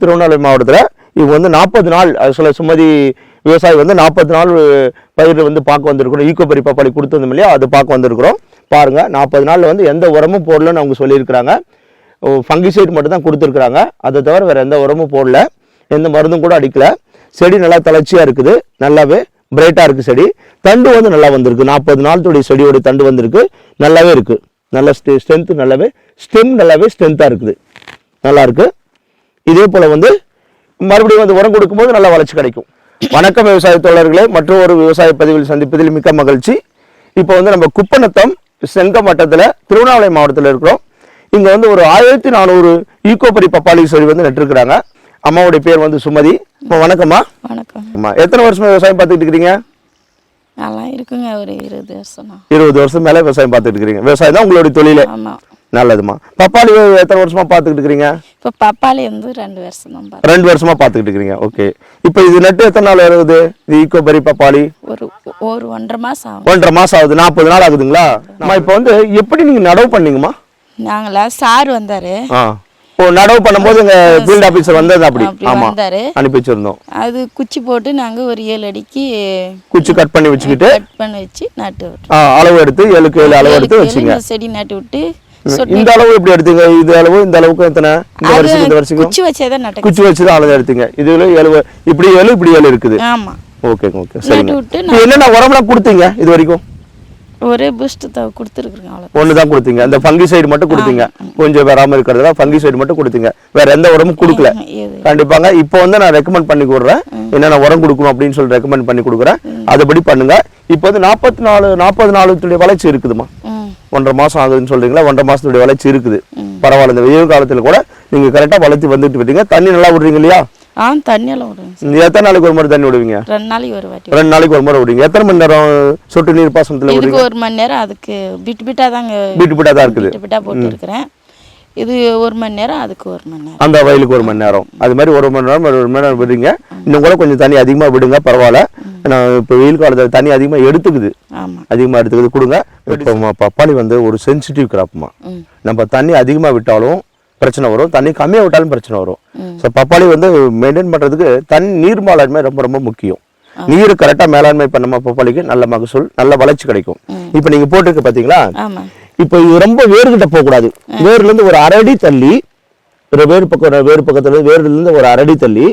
திருவண்ணாமலை மாவட்டத்தில் இவங்க வந்து நாற்பது நாள் சில சுமதி விவசாயி வந்து நாற்பது நாள் பயிர் வந்து பார்க்க வந்திருக்கிறோம். ஈக்கோ பரி பப்பாளி கொடுத்துருந்தோம் இல்லையா? அது பார்க்க வந்திருக்கிறோம். பாருங்கள் நாற்பது நாளில் வந்து எந்த உரமும் போடலன்னு அவங்க சொல்லியிருக்கிறாங்க. ஃபங்கிசைட் மட்டும் தான் கொடுத்துருக்குறாங்க. அதை தவிர வேறு எந்த உரமும் போடல. எந்த மருந்தும் கூட அடிக்கல. செடி நல்லா தளர்ச்சியாக இருக்குது. நல்லாவே பிரைட்டாக இருக்குது செடி. தண்டு வந்து நல்லா வந்திருக்கு. நாற்பது நாளத்துடைய செடியோட தண்டு வந்திருக்கு. நல்லாவே இருக்குது நல்ல ஸ்டெ ஸ்ட்ரென்த்து நல்லாவே ஸ்டெம் நல்லாவே ஸ்ட்ரென்த்தாக இருக்குது. நல்லா இருக்குது இதே போல் வந்து மறுபடியும் வந்து உரம் கொடுக்கும்போது நல்லா வளர்ச்சி கிடைக்கும். வணக்கம் விவசாய தோழர்களே மற்றும் ஒரு விவசாய பதிவில் சந்திப்பதில் மிக்க மகிழ்ச்சி. இப்போ வந்து நம்ம குப்பநத்தம் செங்கம் வட்டத்தில் திருவண்ணாமலை மாவட்டத்தில் இருக்கிறோம். இங்கே வந்து ஒரு ஆயிரத்தி நானூறு ஈகோபரி பப்பாளி செடி வந்து நட்டுருக்குறாங்க. அம்மாவுடைய பேர் வந்து சுமதி. அம்மா வணக்கம்மா. வணக்கம். அம்மா எத்தனை வருஷமா விவசாயம் பார்த்துட்டு இருக்கிறீங்க நல்லா இருக்குங்க ஒரு இருபது வருஷம். இருபது வருஷம் மேலே விவசாயம் பார்த்துட்டு இருக்கிறீங்க விவசாயம் தான் உங்களுடைய தொழிலே. ஆமாம் நல்லதும்மா பப்பாளி எத்தனை வருஷமா பார்த்துக்கிட்டு இருக்கிறீங்க? இப்போ பப்பாளி வந்து ரெண்டு வருஷம் தான் ரெண்டு வருஷமா பார்த்துக்கிட்டு இருக்கிறீங்க. ஓகே. இப்போ இது நட்டு எத்தனை நாள் இருக்குது இது ஈக்கோபரி பப்பாளி? ஒரு ஒரு ஒன்றரை மாதம் ஆகும் ஒன்றரை மாசம் ஆகுது. நாற்பது நாள் ஆகுதுங்களா? அம்மா இப்போ வந்து எப்படி நீங்க நடவு பண்ணீங்கம்மா? நாங்களா சார் வந்தார். ஓ நடவு பண்ணும்போது எங்க ஃபீல்ட் ஆபீசர் வந்தது அப்படி. ஆமா. வந்தாரு. அனுப்பி வச்சிருந்தோம். அது குச்சி போட்டு நாங்கள் ஒரு ஏழு அடிக்கு குச்சி கட் பண்ணி வச்சுக்கிட்டு? கட் பண்ணி வச்சு நட்டு அளவு எடுத்து ஏழுக்கு ஏழு அளவு எடுத்து வச்சுங்க. செடி நட்டு விட்டு இந்த அளவு எப்படி எடுத்தீங்க? இது அளவு இந்த அளவுக்கு எத்தனை? இந்த வருஷம் இந்த வருஷம் குச்சி வச்சே தான் நட்டு குச்சி வச்சு தான் அளவு எடுத்தீங்க. இதுல ஏழு இப்படி ஏழு இப்படி ஏழு இருக்குது. ஆமாம் ஓகேங்க ஓகே சரிங்க. என்னென்ன உரம்லாம் கொடுத்தீங்க இது வரைக்கும்? ஒரே பூஸ்ட் அவ்வளோ ஒன்று தான். கொடுத்தீங்க. அந்த ஃபங்கி சைடு மட்டும் கொடுத்தீங்க. கொஞ்சம் வராமல் இருக்கிறதுல ஃபங்கி சைடு மட்டும் கொடுத்தீங்க. வேற எந்த உரமும் கொடுக்கல. கண்டிப்பாங்க. இப்போ வந்து நான் ரெக்கமெண்ட் பண்ணி கொடுறேன். என்னென்ன உரம் கொடுக்கணும் அப்படின்னு சொல்லி ரெக்கமெண்ட் பண்ணி கொடுக்குறேன். அதுபடி பண்ணுங்க. இப்போ வந்து நாற்பத்தி நாலு நாற்பது நாலுத்துடைய வளர்ச்சி இருக்குதுமா ஒன்றரை மாசம் ஆகுதுன்னு சொல்றீங்களா? ஒன்றரை மாசத்துடைய வளர்ச்சி இருக்குது. பரவாயில்ல இந்த வெயில் காலத்துல கூட நீங்க கரெக்டா வளர்த்தி வந்துட்டு விட்டீங்க. தண்ணி நல்லா விடுறீங்க இல்லையா? ஆ தண்ணியெல்லாம். நீங்க எத்தனை நாளைக்கு ஒரு முறை தண்ணி விடுவீங்க? ரெண்டு நாளைக்கு ஒரு வாட்டி. ரெண்டு நாளைக்கு ஒரு முறை விடுவீங்க. எத்தனை மணி நேரம் சொட்டு நீர் பாசனத்துல இதுக்கு ஒரு மணி நேரம் அதுக்கு பிட்டு பிட்டா தாங்க பிட்டா தான் இருக்குது. பிட்டு பிட்டா போட்டு இருக்கிறேன் இது ஒரு மணி நேரம் அதுக்கு ஒரு மணி நேரம். அந்த வயலுக்கு ஒரு மணி நேரம். அது மாதிரி ஒரு மணி நேரம் ஒரு மணி நேரம் விடுறீங்க. இன்னும் கூட கொஞ்சம் தண்ணி அதிகமா விடுங்க பரவாயில்ல. நான் இப்போ வெயில் காலத்துல தண்ணி அதிகமா எடுத்துக்குது. ஆமாம் அதிகமா எடுத்துக்குது கொடுங்க. இப்போ பப்பாளி வந்து ஒரு சென்சிட்டிவ் கிராப்மா நம்ம தண்ணி அதிகமா விட்டாலும் பிரச்சனை வரும். தண்ணி கம்மியா விட்டாலும் பிரச்சனை வரும். ஸோ பப்பாளி வந்து மெயின்டைன் பண்றதுக்கு தண்ணி நீர் மேலாண்மை ரொம்ப ரொம்ப முக்கியம். நீர் கரெக்டா மேலாண்மை பண்ணமா பப்பாளிக்கு? நல்ல மகசூல் நல்ல வளர்ச்சி கிடைக்கும். இப்போ நீங்க போட்டிருக்க பாத்தீங்களா? ஆமாம் இப்போ இது ரொம்ப வேர்கிட்ட போகக்கூடாது. வேர்ல இருந்து ஒரு அரடி தள்ளி வேறு பக்கம் வேறு பக்கத்துல இருந்து வேர்ல இருந்து ஒரு அரடி தள்ளி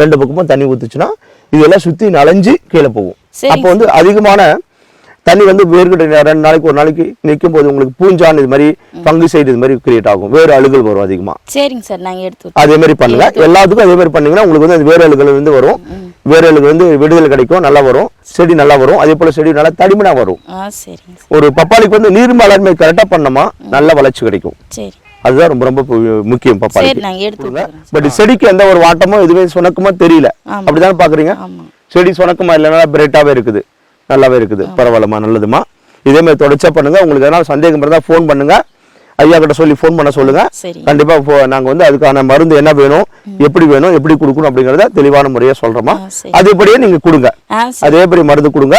ரெண்டு பக்கமும் தண்ணி ஊத்துச்சுன்னா இதெல்லாம் சுத்தி நனைஞ்சு கீழே போகும். அப்போ வந்து அதிகமான தண்ணி வந்து வேர்கிட்ட ரெண்டு நாளைக்கு ஒரு நாளைக்கு நிற்கும் போது உங்களுக்கு பூஞ்சான் இது மாதிரி பங்கு சைடு இது மாதிரி கிரியேட் ஆகும். வேறு அழுகல் வரும் அதிகமா. சரிங்க சார் நாங்கள் எடுத்து அதே மாதிரி பண்ணுங்க. எல்லாத்துக்கும் அதே மாதிரி பண்ணீங்கன்னா உங்களுக்கு வந்து அந்த வேறு அழுகல் வந்து வரும். வேறு அழுகல் வந்து விடுதலை கிடைக்கும் நல்லா வரும். செடி நல்லா வரும். அதே போல செடி நல்லா தடிமனா வரும். ஒரு பப்பாளிக்கு வந்து நீர் மேலாண்மை கரெக்டாக பண்ணோமா நல்ல வளர்ச்சி கிடைக்கும். சரி. அதுதான் ரொம்ப ரொம்ப முக்கியம் பட் செடிக்கு எந்த ஒரு வாட்டமோ எதுவுமே சுணக்கமோ தெரியல. அப்படிதானே பாக்குறீங்க? செடி சுணக்கமா இல்லைன்னா பிரைட்டாவே இருக்குது. நல்லாவே இருக்குது. பரவாயில்லம்மா நல்லதுமா இதே மாதிரி தொடர்ச்சியா பண்ணுங்க. உங்களுக்கு எதனா சந்தேகம் இருந்தா ஃபோன் பண்ணுங்க. ஐயா கிட்ட சொல்லி ஃபோன் பண்ண சொல்லுங்க. கண்டிப்பா நாங்க வந்து அதுக்கான மருந்து என்ன வேணும் எப்படி வேணும் எப்படி கொடுக்கணும் அப்படிங்கறத தெளிவான முறையா சொல்றோமா அதேபடியே நீங்க கொடுங்க. அதேபடி மருந்து கொடுங்க.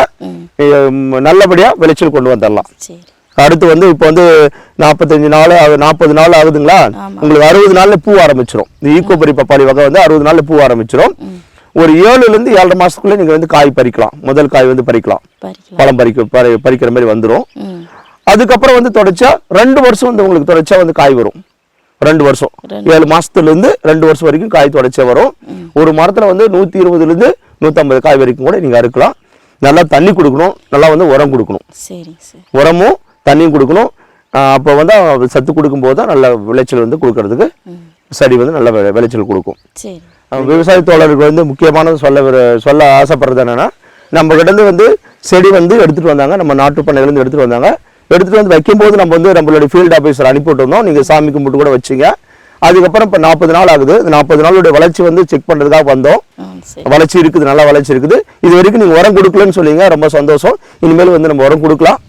நல்லபடியா விளைச்சல் கொண்டு வந்துடலாம். சரி. அடுத்து வந்து இப்போ வந்து நாற்பத்தஞ்சு நாள் நாற்பது நாள் ஆகுதுங்களா. உங்களுக்கு அறுபது நாள்ல பூ ஆரம்பிச்சிரும். இந்த ஈக்கோபரி பப்பாளி வகை வந்து அறுபது நாள்ல பூ ஆரம்பிச்சிரும். ஒரு ஏழுல இருந்து ஏழரை மாசத்துக்குள்ள நீங்க வந்து காய் பறிக்கலாம். முதல் காய் வந்து பறிக்கலாம். பழம் பறிக்க பறி- பறிக்கிற மாதிரி வந்துரும். ம். அதுக்கப்புறம் வந்து தொடர்ச்சியா ரெண்டு வருஷம் வந்து உங்களுக்கு தொடர்ச்சியா வந்து காய் வரும். ரெண்டு வருஷம். ஏழு மாசத்துல இருந்து ரெண்டு வருஷம் வரைக்கும் காய் தொடர்ச்சியா வரும். ஒரு மரத்துல வந்து நூத்தி இருபதுல இருந்து நூத்தம்பது காய் வரைக்கும் கூட நீங்க அறுக்கலாம். நல்லா தண்ணி கொடுக்கணும். நல்லா வந்து உரம் கொடுக்கணும். உரமும் தண்ணியும் கொடுக்கணும். அப்போ வந்து அது சத்து கொடுக்கும்போது தான் நல்ல விளைச்சல் வந்து கொடுக்கறதுக்கு செடி வந்து நல்ல விளை- விளைச்சல் கொடுக்கும். விவசாய தோழருக்கு வந்து முக்கியமானது சொல்ல சொல்ல ஆசைப்படுறது என்னன்னா நம்ம கிட்ட வந்து செடி வந்து எடுத்துட்டு வந்தாங்க. நம்ம நாட்டு பண்ணையிலேருந்து எடுத்துட்டு வந்தாங்க. எடுத்துட்டு வந்து வைக்கும்போது நம்ம வந்து நம்மளுடைய ஃபீல்ட் ஆஃபீஸர் அனுப்பிவிட்டு இருந்தோம் நீங்க சாமி கும்பிட்டு கூட வச்சீங்க. அதுக்கப்புறம் இப்போ நாற்பது நாள் ஆகுது. நாற்பது நாளுடைய வளர்ச்சி வந்து செக் பண்றதுக்காக வந்தோம். வளர்ச்சி இருக்குது நல்லா வளர்ச்சி இருக்குது. இது வரைக்கும் நீங்க உரம் கொடுக்கலன்னு சொன்னீங்க. ரொம்ப சந்தோஷம். இனிமேல் வந்து நம்ம உரம் கொடுக்கலாம்.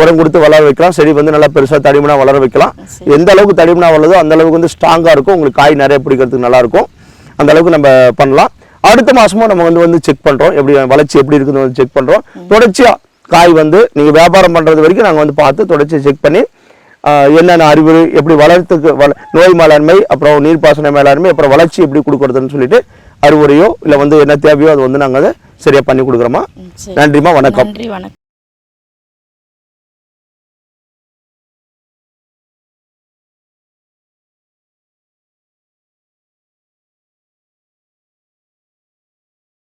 உரம் கொடுத்து வளர வைக்கலாம். செடி வந்து நல்லா பெருசா தடிமனா வளர வைக்கலாம். எந்த அளவுக்கு தடிமனா வளருதோ அந்த அளவுக்கு வந்து ஸ்ட்ராங்கா இருக்கும். உங்களுக்கு காய் நிறைய பிடிக்கிறதுக்கு நல்லா இருக்கும். அந்த அளவுக்கு நம்ம பண்ணலாம். அடுத்த மாசமும் நம்ம வந்து வந்து செக் பண்றோம். எப்படி வளர்ச்சி எப்படி இருக்குன்னு வந்து செக் பண்றோம். தொடர்ச்சியா காய் வந்து நீங்க வியாபாரம் பண்றது வரைக்கும் நாங்க வந்து பார்த்து தொடர்ச்சியா செக் பண்ணி என்னென்ன அறிவுரை எப்படி வளர்த்துக்கு வள நோய் மேலாண்மை அப்புறம் நீர்ப்பாசன மேலாண்மை அப்புறம் வளர்ச்சி எப்படி கொடுக்கறதுன்னு சொல்லிட்டு அறிவுரையோ இல்லை வந்து என்ன தேவையோ அது வந்து நாங்கள் அதை சரியாக பண்ணி கொடுக்குறோமா? ம், சரி. நன்றிம்மா. வணக்கம். நன்றி வணக்கம்.